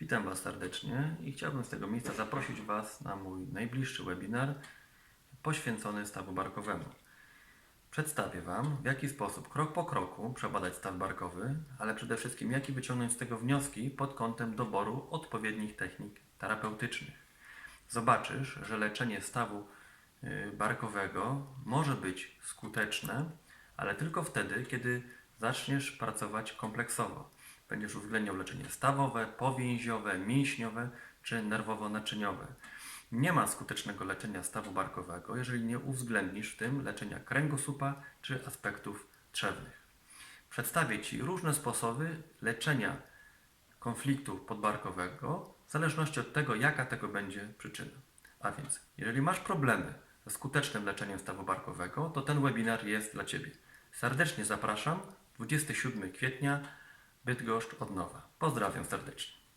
Witam Was serdecznie i chciałbym z tego miejsca zaprosić Was na mój najbliższy webinar poświęcony stawu barkowemu. Przedstawię Wam, w jaki sposób krok po kroku przebadać staw barkowy, ale przede wszystkim jaki wyciągnąć z tego wnioski pod kątem doboru odpowiednich technik terapeutycznych. Zobaczysz, że leczenie stawu y, barkowego może być skuteczne, ale tylko wtedy, kiedy zaczniesz pracować kompleksowo. Będziesz uwzględniał leczenie stawowe, powięziowe, mięśniowe czy nerwowo-naczyniowe. Nie ma skutecznego leczenia stawu barkowego, jeżeli nie uwzględnisz w tym leczenia kręgosłupa czy aspektów trzewnych. Przedstawię Ci różne sposoby leczenia konfliktu podbarkowego w zależności od tego, jaka tego będzie przyczyna. A więc, jeżeli masz problemy ze skutecznym leczeniem stawu barkowego, to ten webinar jest dla Ciebie. Serdecznie zapraszam 27 kwietnia Bydgoszcz od nowa. Pozdrawiam serdecznie.